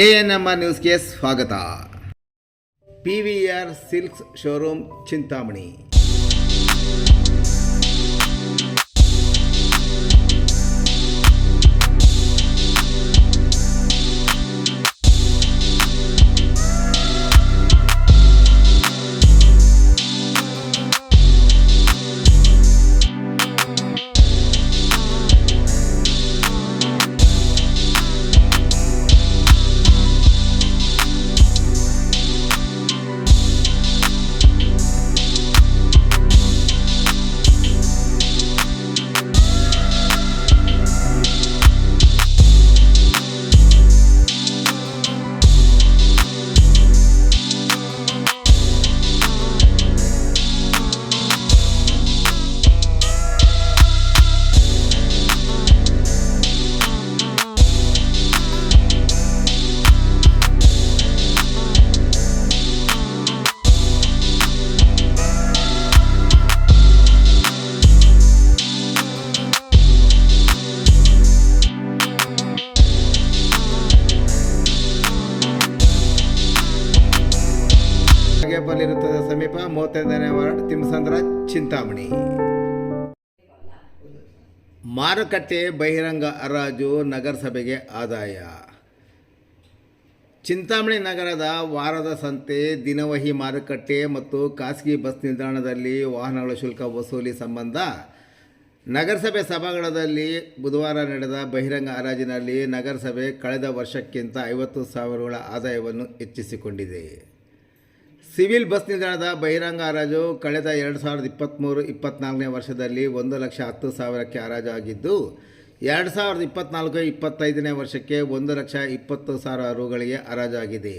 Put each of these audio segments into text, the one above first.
A N M R ನ್ಯೂಸ್ಗೆ ಸ್ವಾಗತ. P V R silks showroom Chintamani. ಬಲ್ಲಿರುತ್ತದೆ ಸಮೀಪ ಮೂವತ್ತೈದನೇ ವಾರ್ಡ್ ತಿಮ್ಮಸಂದ್ರ ಚಿಂತಾಮಣಿ. ಮಾರುಕಟ್ಟೆ ಬಹಿರಂಗ ಹರಾಜು ನಗರಸಭೆಗೆ ಆದಾಯ. ಚಿಂತಾಮಣಿ ನಗರದ ವಾರದ ಸಂತೆ ದಿನವಹಿ ಮಾರುಕಟ್ಟೆ ಮತ್ತು ಖಾಸಗಿ ಬಸ್ ನಿಲ್ದಾಣದಲ್ಲಿ ವಾಹನಗಳ ಶುಲ್ಕ ವಸೂಲಿ ಸಂಬಂಧ ನಗರಸಭೆ ಸಭಾಂಗಣದಲ್ಲಿ ಬುಧವಾರ ನಡೆದ ಬಹಿರಂಗ ಹರಾಜಿನಲ್ಲಿ ನಗರಸಭೆ ಕಳೆದ ವರ್ಷಕ್ಕಿಂತ ಐವತ್ತು ಸಾವಿರಗಳ ಆದಾಯವನ್ನು ಹೆಚ್ಚಿಸಿಕೊಂಡಿದೆ. ಸಿವಿಲ್ ಬಸ್ ನಿಲ್ದಾಣದ ಬಹಿರಂಗ ಹರಾಜು ಕಳೆದ ಎರಡು ಸಾವಿರದ ಇಪ್ಪತ್ತ್ಮೂರು ಇಪ್ಪತ್ತ್ನಾಲ್ಕನೇ ವರ್ಷದಲ್ಲಿ ಒಂದು ಲಕ್ಷ ಹತ್ತು ಸಾವಿರಕ್ಕೆ ಹರಾಜು ಆಗಿದ್ದು, ಎರಡು ಸಾವಿರದ ಇಪ್ಪತ್ತ್ನಾಲ್ಕು ಇಪ್ಪತ್ತೈದನೇ ವರ್ಷಕ್ಕೆ ಒಂದು ಲಕ್ಷ ಇಪ್ಪತ್ತು ಸಾವಿರ ರುಗಳಿಗೆ ಹರಾಜಾಗಿದೆ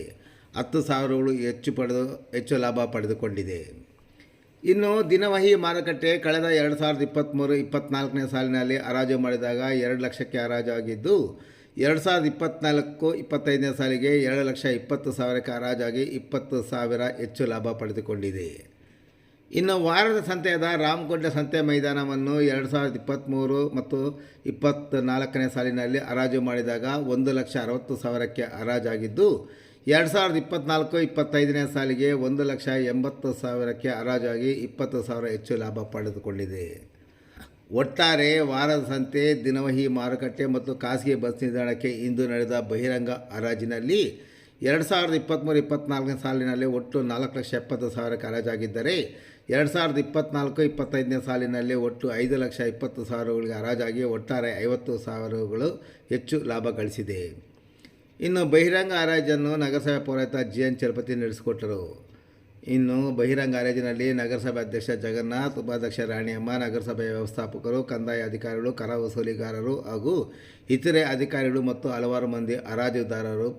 ಹತ್ತು ಸಾವಿರಗಳು ಹೆಚ್ಚು ಪಡೆದು, ಹೆಚ್ಚು ಲಾಭ ಪಡೆದುಕೊಂಡಿದೆ. ಇನ್ನು ದಿನವಹಿ ಮಾರುಕಟ್ಟೆ ಕಳೆದ ಎರಡು ಸಾವಿರದ ಇಪ್ಪತ್ತ್ಮೂರು ಇಪ್ಪತ್ತ್ನಾಲ್ಕನೇ ಸಾಲಿನಲ್ಲಿ ಹರಾಜು ಮಾಡಿದಾಗ ಎರಡು ಲಕ್ಷಕ್ಕೆ ಹರಾಜು ಆಗಿದ್ದು ಎರಡು ಸಾವಿರದ ಇಪ್ಪತ್ತ್ನಾಲ್ಕು ಇಪ್ಪತ್ತೈದನೇ ಸಾಲಿಗೆ ಎರಡು ಲಕ್ಷ ಇಪ್ಪತ್ತು ಸಾವಿರಕ್ಕೆ ಹರಾಜಾಗಿ ಇಪ್ಪತ್ತು ಸಾವಿರ ಹೆಚ್ಚು ಲಾಭ ಪಡೆದುಕೊಂಡಿದೆ. ಇನ್ನು ವಾರದ ಸಂತೆಯಾದ ರಾಮಗೊಂಡ ಸಂತೆ ಮೈದಾನವನ್ನು ಎರಡು ಸಾವಿರದ ಇಪ್ಪತ್ತ್ಮೂರು ಮತ್ತು ಇಪ್ಪತ್ತ್ನಾಲ್ಕನೇ ಸಾಲಿನಲ್ಲಿ ಹರಾಜು ಮಾಡಿದಾಗ ಒಂದು ಲಕ್ಷ ಅರವತ್ತು ಸಾವಿರಕ್ಕೆ ಹರಾಜಾಗಿದ್ದು, ಎರಡು ಸಾವಿರದ ಇಪ್ಪತ್ತ್ನಾಲ್ಕು, ಇಪ್ಪತ್ತೈದನೇ ಸಾಲಿಗೆ ಒಂದು ಲಕ್ಷ ಎಂಬತ್ತು ಸಾವಿರಕ್ಕೆ ಹರಾಜಾಗಿ ಇಪ್ಪತ್ತು ಸಾವಿರ ಹೆಚ್ಚು ಲಾಭ ಪಡೆದುಕೊಂಡಿದೆ. ಒಟ್ಟಾರೆ ವಾರದ ಸಂತೆ ದಿನವಹಿ ಮಾರುಕಟ್ಟೆ ಮತ್ತು ಖಾಸಗಿ ಬಸ್ ನಿಲ್ದಾಣಕ್ಕೆ ಇಂದು ನಡೆದ ಬಹಿರಂಗ ಹರಾಜಿನಲ್ಲಿ ಎರಡು ಸಾವಿರದ ಇಪ್ಪತ್ತ್ಮೂರು ಇಪ್ಪತ್ತ್ನಾಲ್ಕನೇ ಸಾಲಿನಲ್ಲಿ ಒಟ್ಟು ನಾಲ್ಕು ಲಕ್ಷ ಎಪ್ಪತ್ತು ಸಾವಿರಕ್ಕೆ ಹರಾಜಾಗಿದ್ದರೆ ಎರಡು ಸಾವಿರದ ಇಪ್ಪತ್ತ್ನಾಲ್ಕು ಇಪ್ಪತ್ತೈದನೇ ಸಾಲಿನಲ್ಲಿ ಒಟ್ಟು ಐದು ಲಕ್ಷ ಇಪ್ಪತ್ತು ಸಾವಿರಗಳಿಗೆ ಹರಾಜಾಗಿ ಒಟ್ಟಾರೆ ಐವತ್ತು ಸಾವಿರಗಳು ಹೆಚ್ಚು ಲಾಭ ಗಳಿಸಿದೆ. ಇನ್ನು ಬಹಿರಂಗ ಹರಾಜನ್ನು ನಗರಸಭೆ ಪೌರಾಯುಕ್ತ ಜಿ ಎನ್ ಚಲಪತಿ ನಡೆಸಿಕೊಟ್ಟರು. ಇನ್ನು ಬಹಿರಂಗ ಹರಾಜಿನಲ್ಲಿ ನಗರಸಭೆ ಅಧ್ಯಕ್ಷ ಜಗನ್ನಾಥ್ ಉಪಾಧ್ಯಕ್ಷ ರಾಣಿಯಮ್ಮ ನಗರಸಭೆಯ ವ್ಯವಸ್ಥಾಪಕರು ಕಂದಾಯ ಅಧಿಕಾರಿಗಳು ಕರ ವಸೂಲಿಗಾರರು ಹಾಗೂ ಇತರೆ ಅಧಿಕಾರಿಗಳು ಮತ್ತು ಹಲವಾರು ಮಂದಿ ಹರಾಜುದಾರರು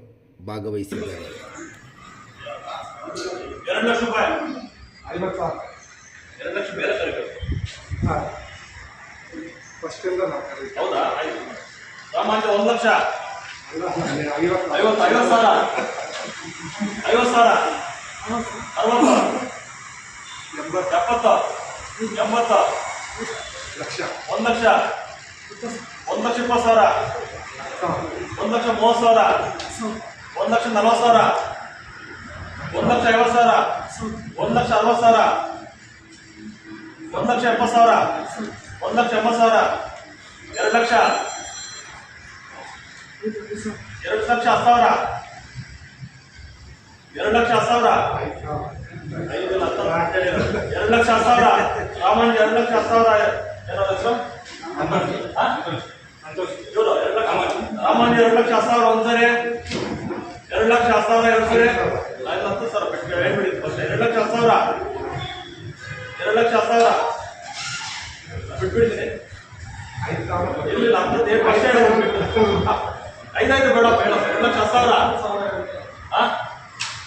ಭಾಗವಹಿಸಿದ್ದಾರೆ. ಲಕ್ಷ ರೂಪಾಯಿ ಐವತ್ತು ಸಾವಿರ ಎರಡು ಲಕ್ಷ ಬೇರೆ ಕರಿಬೇಕು ಹಾಂ ಫಸ್ಟಿಂದ ನಾವು ಕರೀತೀವಿ ಹೌದಾ ಆಯ್ತು ಸಾಮಾನ್ಯ ಒಂದು ಲಕ್ಷ ಅಲ್ಲ, ಐವತ್ತು ಐವತ್ತು ಐವತ್ತು ಸಾವಿರ ಐವತ್ತು ಸಾವಿರ ಅರವತ್ತು ಎಂಬತ್ತು ಎಪ್ಪತ್ತು ಎಂಬತ್ತು ಲಕ್ಷ. ಒಂದು ಲಕ್ಷ. ಒಂದು ಲಕ್ಷ ಇಪ್ಪತ್ತು ಸಾವಿರ. ಒಂದು ಲಕ್ಷ ಮೂವತ್ತು ಸಾವಿರ. ಒಂದು ಲಕ್ಷ ನಲ್ವತ್ತು ಸಾವಿರ. ಒಂದು ಲಕ್ಷ ಐವತ್ತು ಸಾವಿರ. ಒಂದು ಲಕ್ಷ ಅರವತ್ತು ಸಾವಿರ. ಒಂದು ಲಕ್ಷ ಎಪ್ಪತ್ತು ಸಾವಿರ. ಒಂದು ಲಕ್ಷ ಎಂಬತ್ತು ಸಾವಿರ. ಎರಡು ಲಕ್ಷ. ಎರಡು ಲಕ್ಷ ಹತ್ತು ಸಾವಿರ. ಎರಡು ಲಕ್ಷ ಸಾವಿರ ಐದು ಲಕ್ಷ. ಎರಡು ಲಕ್ಷ ಸಾವಿರ ಸಾಮಾನ್ಯ ಎರಡು ಲಕ್ಷ ಸಾವಿರ ಏನೋ ಹೆಸರು? ಇವ್ರು ಎರಡು ಲಕ್ಷ ರಾಮಣ್ಣ ಎರಡು ಲಕ್ಷ ಸಾವಿರ ಒಂದ್ಸರಿ ಎರಡು ಲಕ್ಷ ಸಾವಿರ ಎರಡು ಸರಿ ಐದು ಹತ್ತು ಸಾವಿರ ಬಿಟ್ಟು ಹೇಳ್ಬಿಡಿ ಎರಡು ಲಕ್ಷ ಸಾವಿರ ಎರಡು ಲಕ್ಷ ಸಾವಿರ ಬಿಟ್ಬಿಡ್ತೀನಿ ಇಲ್ಲ ಏನು ಫಸ್ಟ್ ಐದೈದು ಬೇಡ ಬೇಡ ಎರಡು ಲಕ್ಷ ಸಾವಿರ ಹಾ?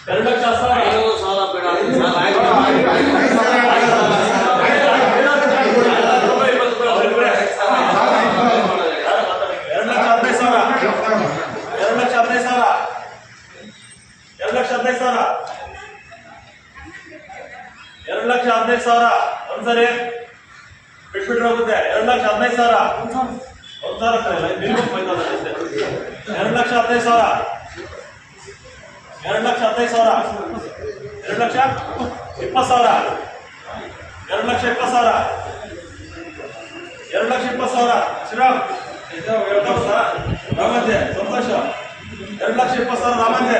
ಎರಡು ಲಕ್ಷ ಹತ್ತು ಸಾವಿರ ಐದು ಸಾವಿರ ಬೇಡ ಐದು ಸಾವಿರ ಆಯ್ತು. ಎರಡು ಲಕ್ಷ ಹದಿನೈದು ಸಾವಿರ ಎರಡು ಲಕ್ಷ ಹದಿನೈದು ಸಾವಿರ ಎರಡು ಲಕ್ಷ ಹದಿನೈದು ಸಾವಿರ ಎರಡು ಲಕ್ಷ ಹದಿನೈದು ಸಾವಿರ ಒಂದ್ಸರಿ ಬಿಟ್ಬಿಟ್ರೆ ಹೋಗುತ್ತೆ ಎರಡು ಲಕ್ಷ ಹದಿನೈದು ಸಾವಿರ ಒಂದು ಸಾವಿರ ಎರಡು ಲಕ್ಷ ಹದಿನೈದು ಸಾವಿರ ಎರಡು ಲಕ್ಷ ಹದಿನೈದು ಸಾವಿರ ಎರಡು ಲಕ್ಷ ಇಪ್ಪತ್ತು ಸಾವಿರ ಎರಡು ಲಕ್ಷ ಇಪ್ಪತ್ತು ಸಾವಿರ ಎರಡು ಲಕ್ಷ ಇಪ್ಪತ್ತು ಸಾವಿರ ಶ್ರೀರಾಮ್ ರಾಮಂತೆ ಸಂತೋಷ ಎರಡು ಲಕ್ಷ ಇಪ್ಪತ್ತು ಸಾವಿರ ರಾಮಂತೆ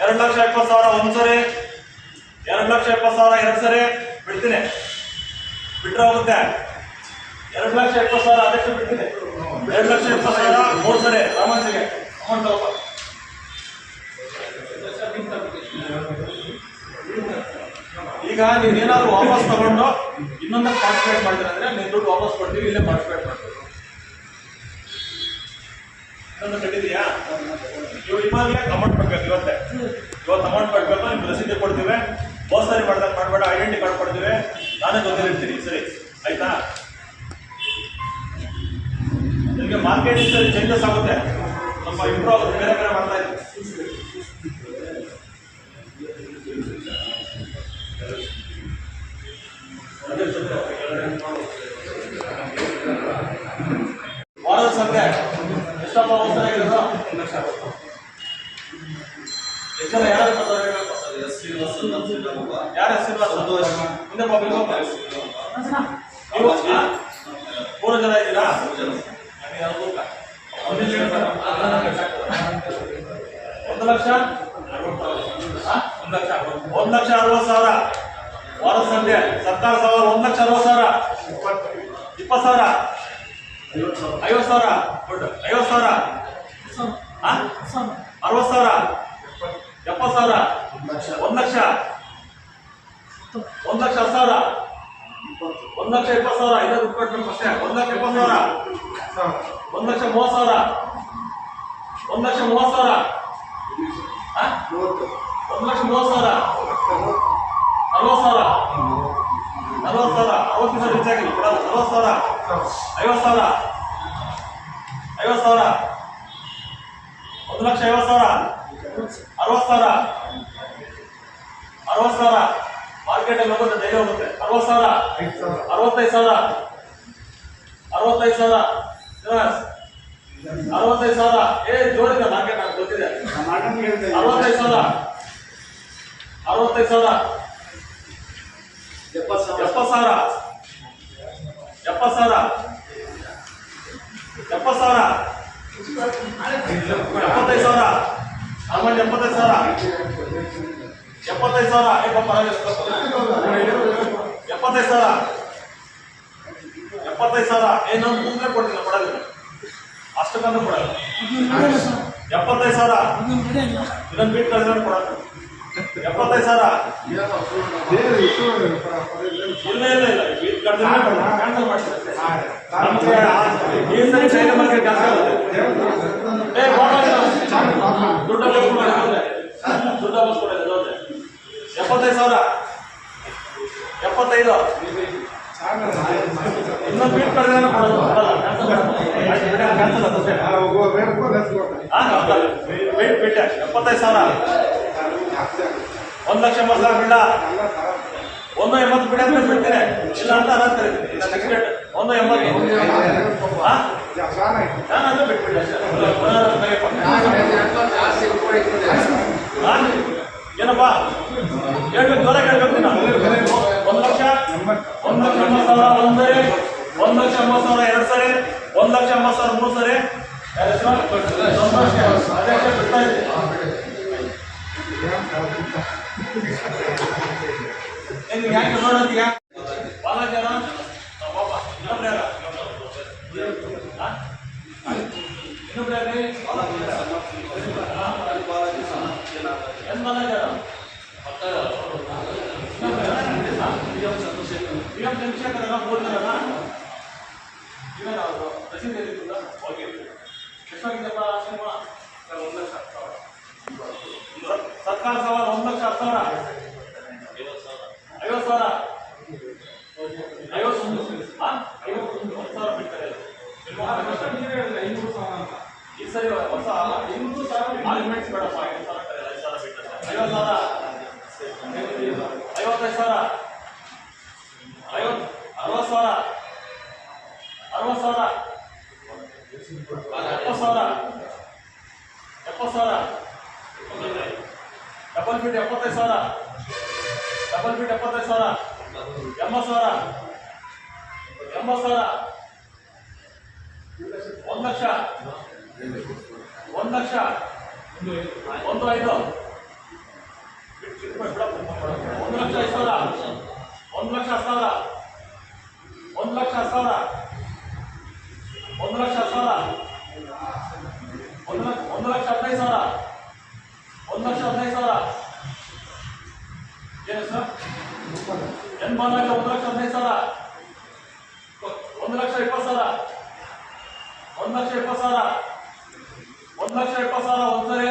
ಎರಡು ಲಕ್ಷ ಇಪ್ಪತ್ತು ಸಾವಿರ ಒಂದು ಸರಿ ಎರಡು ಲಕ್ಷ ಇಪ್ಪತ್ತು ಸಾವಿರ ಎರಡು ಸರಿ, ಬಿಡ್ತೀನಿ. ಬಿಟ್ಟರೆ ಹೋಗುತ್ತೆ. ಎರಡು ಲಕ್ಷ ಇಪ್ಪತ್ತು ಸಾವಿರ ಅದಕ್ಕೆ ಬಿಡ್ತೀನಿ. ಎರಡು ಲಕ್ಷ ಇಪ್ಪತ್ತು ಸಾವಿರ ಮೂರು ಸರಿ ರಾಮಂತಿಗೆ ಅಮೌಂಟ್ ತಗೋಪ ಈಗ ನೀವು ಏನಾದ್ರು ವಾಪಸ್ ತಗೊಂಡು ಇನ್ನೊಂದಕ್ಕೆ ಪಾರ್ಟಿಸಿಪೇಟ್ ಮಾಡಿದ್ರೆ ಅಂದ್ರೆ ನೀವು ದುಡ್ಡು ವಾಪಸ್ ಕೊಡ್ತೀವಿ, ಇಲ್ಲೇ ಪಾರ್ಟಿಸಿಪೇಟ್ ಮಾಡ್ತೀವಿ. ಇನ್ನೊಂದು ಕಟ್ಟಿದೀಯಾ ನೀವು ಇವಾಗಲೇ ಅಮೌಂಟ್ ಕೊಡ್ಬೇಕು ಇವತ್ತೆ. ಇವತ್ತು ಅಮೌಂಟ್ ಕೊಡ್ಬೇಕು ನಿಮ್ಗೆ ರಸೀದಿ ಕೊಡ್ತೀವಿ. ಹೋದ್ ಸರಿ ಮಾಡ್ದಾಗ ಮಾಡಬೇಡ ಐಡೆಂಟಿ ಕಾರ್ಡ್ ಕೊಡ್ತೀವಿ. ನಾನೇ ಗೊತ್ತಿರ್ತೀನಿ ಸರಿ. ಆಯ್ತಾ? ನಿಮಗೆ ಮಾರ್ಕೆಟ್ ಚೇಂಜಸ್ ಆಗುತ್ತೆ. ಸ್ವಲ್ಪ ಇಂಪ್ರೂವ್ ಆಗುತ್ತೆ ಬೇರೆ ಬೇರೆ ಮಾಡ್ತಾ ಇದ್ದೀವಿ ವಾರದ ಸಂಖ್ಯೆ ಎಷ್ಟಪ್ಪ ಹೊಸದಾಗಿರೋದು ಎಷ್ಟು ಜನ ಯಾರು ಬರ್ತಾರೆ ಹೇಳ್ಬೇಕು? ಯಾರು ಶ್ರೀನಿವಾಸ ಮುಂದೆ ಬಾ, ಬಿಲ್ ಹೋಗ್ತಾ. ನೀವು? ಮೂರು ಜನ ಇದ್ದೀರಾ? ಒಂದು ಲಕ್ಷ? ಒಂದು ಲಕ್ಷ ಅರವತ್ತು ಸಾವಿರ. ವಾರ ಸಂಖ್ಯೆ ಸತ್ತಾರು ಸಾವಿರ ಒಂದು ಲಕ್ಷ ಅರವತ್ತು ಸಾವಿರ. ಇಪ್ಪತ್ತು ಸಾವಿರ. ಐವತ್ತು ಸಾವಿರ. ಐವತ್ತು ಸಾವಿರ? ಅರವತ್ತು ಸಾವಿರ. ಎಪ್ಪತ್ತು ಸಾವಿರ. ಒಂದು ಲಕ್ಷ. ಒಂದು ಲಕ್ಷ ಹತ್ತು ಸಾವಿರ? ಒಂದು ಲಕ್ಷ ಇಪ್ಪತ್ತು ಸಾವಿರ? ಐದು ರೂಪಾಯಿ ಅಷ್ಟೇ ಒಂದು ಲಕ್ಷ ಇಪ್ಪತ್ತು ಸಾವಿರ? ಒಂದು ಲಕ್ಷ ಮೂವತ್ತು ಸಾವಿರ? ಒಂದು ಲಕ್ಷ ಮೂವತ್ತು ಸಾವಿರ? ಒಂದು ಲಕ್ಷ ಮೂವತ್ತು ಸಾವಿರ? ನಲ್ವತ್ತು ಸಾವಿರ? ನಲ್ವತ್ತು ಸಾವಿರ? ಅರವತ್ತು ಸಾವಿರ ರೀಚ್ ಆಗಿಲ್ಲ. ನಲ್ವತ್ತು ಸಾವಿರ? ಐವತ್ತು ಸಾವಿರ? ಐವತ್ತು ಸಾವಿರ? ಒಂದು ಲಕ್ಷ ಐವತ್ತು ಸಾವಿರ? ಅರವತ್ತು ಸಾವಿರ? ಅರವತ್ತು ಸಾವಿರ? ಮಾರ್ಕೆಟಲ್ಲಿ ಹೋಗುತ್ತೆ ಡೈಲಿ ಹೋಗುತ್ತೆ. ಅರವತ್ತು ಸಾವಿರ. ಅರವತ್ತೈದು ಸಾವಿರ. ಅರವತ್ತೈದು ಸಾವಿರ. ಅರವತ್ತೈದು ಸಾವಿರ. ಏ ಜೋರಿದೆ ಮಾರ್ಕೆಟ್ ನನಗೆ ಗೊತ್ತಿದೆ. ಅರವತ್ತೈದು ಸಾವಿರ. ಅರವತ್ತೈದು ಸಾವಿರ. ಎಪ್ಪತ್ತು ಸಾವಿರ. ಎಪ್ಪತ್ತು ಸಾವಿರ. ಎಪ್ಪತ್ತು ಸಾವಿರ. ಎಪ್ಪತ್ತು ಸಾವಿರ. ಎಪ್ಪತ್ತೈದು ಸಾವಿರ. ಅಮೌಂಟ್ ಎಪ್ಪತ್ತೈದು ಸಾವಿರ. ಎಪ್ಪತ್ತೈದು ಸಾವಿರ ಎಪ್ಪತ್ತೈದು ಸಾವಿರ. ಎಪ್ಪತ್ತೈದು ಸಾವಿರ. ಏನು ಮುಂದೆ ಕೊಡ್ತೀನಿ ಕೊಡಲ್ಲ ಅಷ್ಟಕ್ಕಂದ್ರೆ ಕೊಡಲ್ಲ ಎಪ್ಪತ್ತೈದು ಸಾವಿರ. ಇದನ್ನು ಬಿಟ್ಟು ಕಳೆದ್ರೆ ಕೊಡೋದು ಎಪ್ಪತ್ತೈದು ಸಾವಿರ. ಇಲ್ಲ ಇಲ್ಲ ಇಲ್ಲ. ಬಿಟ್ಟು ಕ್ಯಾನ್ಸಲ್ ಮಾಡ್ತೀನಿ ನಮ್ಗೆ ಈ ಸರಿ ಚೈನಾ ಆಗುತ್ತೆ ಏ ಕೊಡೋದಿಲ್ಲ. ದುಡ್ಡು ವಾಪಸ್ ಕೊಡೋದು ದುಡ್ಡು ವಾಪಸ್ ಕೊಡೋದು ಹೌದು. ಎಪ್ಪತ್ತೈದು ಸಾವಿರ. ಎಪ್ಪತ್ತೈದು. ಇನ್ನೊಂದು ಬೀಟ್ ಕಳೆದ್ರೆ ಕೊಡೋದು ಕೊಡಲ್ಲ ಕ್ಯಾನ್ಸಲ್ ಕ್ಯಾನ್ಸಲ್ ಅದಷ್ಟೇ ಬಿಟ್ಟೆ ಎಪ್ಪತ್ತೈದು ಸಾವಿರ. ಒಂದು ಲಕ್ಷ ಎಂಬತ್ತು ಸಾವಿರ ಬಿಡ ಒಂದು ಎಂಬತ್ತು ಬಿಡ ಅಂತ ಬಿಡ್ತೀನಿ ಇಲ್ಲ ಅಂತ ಡೇಟ್ ಒಂದು ಎಂಬತ್ತು. ನಾನು ಬಿಟ್ಬಿಟ್ಟೆ? ಏನಪ್ಪ? ಕೇಳ್ಬೇಕು ನೀನು ಒಂದು ಲಕ್ಷ ಒಂದು ಲಕ್ಷ ಎಂಬತ್ತು ಸಾವಿರ, ಒಂದು ಸರಿ. ಒಂದು ಲಕ್ಷ ಎಂಬತ್ತು ಸಾವಿರ, ಎರಡು ಸರಿ. ಒಂದು ಲಕ್ಷ ಎಂಬತ್ತು ಸಾವಿರ, ಮೂರು ಸರಿ. ಯಾಕೆ ಪಿ ಎಂ ಕರಗ ಅಣ್ಣ? ಇವೇನಾ ಅವ್ರು? ರಸೀದಿ ಎಲ್ಲಿಂದ? ಆ ಎಷ್ಟಾಗಿದೆಪ್ಪ ಸಿನಿಮಾ? ಒಂದು ಲಕ್ಷ ಹತ್ತು ಸಾವಿರ. ಸರ್ಕಾರ ಸಾವಿರ ಒಂದು ಲಕ್ಷ ಹತ್ತು ಸಾವಿರ ಐವತ್ತು ಸಾವಿರ ಐವತ್ತೊಂದು ಹಾ? ಐವತ್ತೊಂದು ಒಂದು ಸಾವಿರ ಬಿಡ್ತಾರೆ ಈ ಸರಿ ಹೊಸ ಆರ್ಗ್ಯುಮೆಂಟ್ಸ್ ಬೇಡಪ್ಪ ಐದು ಸಾವಿರ ಕರೆ, ಐದು ಸಾವಿರ ಬಿಟ್ಟರೆ ಐವತ್ತು ಸಾವಿರ ಐವತ್ತೈದು ಸಾವಿರ ಐವತ್ತು ಅರವತ್ತು ಸಾವಿರ ಅರವತ್ತು ಸಾವಿರ ಎಪ್ಪತ್ತು ಸಾವಿರ ಎಪ್ಪತ್ತು ಸಾವಿರ ಡಬಲ್ ಫೀಟ್ ಎಪ್ಪತ್ತೈದು ಸಾವಿರ ಡಬಲ್ ಫೀಟ್ ಎಪ್ಪತ್ತೈದು ಸಾವಿರ ಎಂಬತ್ತು ಸಾವಿರ ಎಂಬತ್ತು ಸಾವಿರ ಒಂದು ಲಕ್ಷ ಒಂದು ಲಕ್ಷ ಒಂದು ಐದು ಒಂದು ಲಕ್ಷ ಐದು ಸಾವಿರ ಒಂದು ಲಕ್ಷ ಹತ್ತು ಸಾವಿರ ಎನ್ ಲಕ್ಷ ಒಂದು ಲಕ್ಷ ಹದಿನೈದು ಸಾವಿರ. ಒಂದು ಲಕ್ಷ ಇಪ್ಪತ್ತು ಸಾವಿರ. ಒಂದು ಲಕ್ಷ ಇಪ್ಪತ್ತು ಸಾವಿರ. ಒಂದು ಲಕ್ಷ ಇಪ್ಪತ್ತು ಸಾವಿರ ಒಂದು ಸರಿ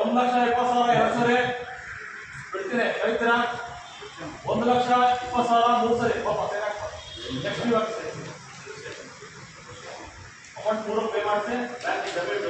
ಒಂದು ಲಕ್ಷ ಇಪ್ಪತ್ತು ಸಾವಿರ ಎರಡು ಸರಿ ಬಿಡ್ತೀನಿ, ಕರಿತೀರಾ? ಒಂದು ಲಕ್ಷ ಇಪ್ಪತ್ತು ಸಾವಿರ ಮೂರು ಸರಿ ಪಾಪ ನೆಕ್ಸ್ಟ್ ಅಮೌಂಟ್ ಮೂರು ಪೇ ಮಾಡಿಸಿ. ಬ್ಯಾಂಕಿಗೆ ಡೆಬಿಟ್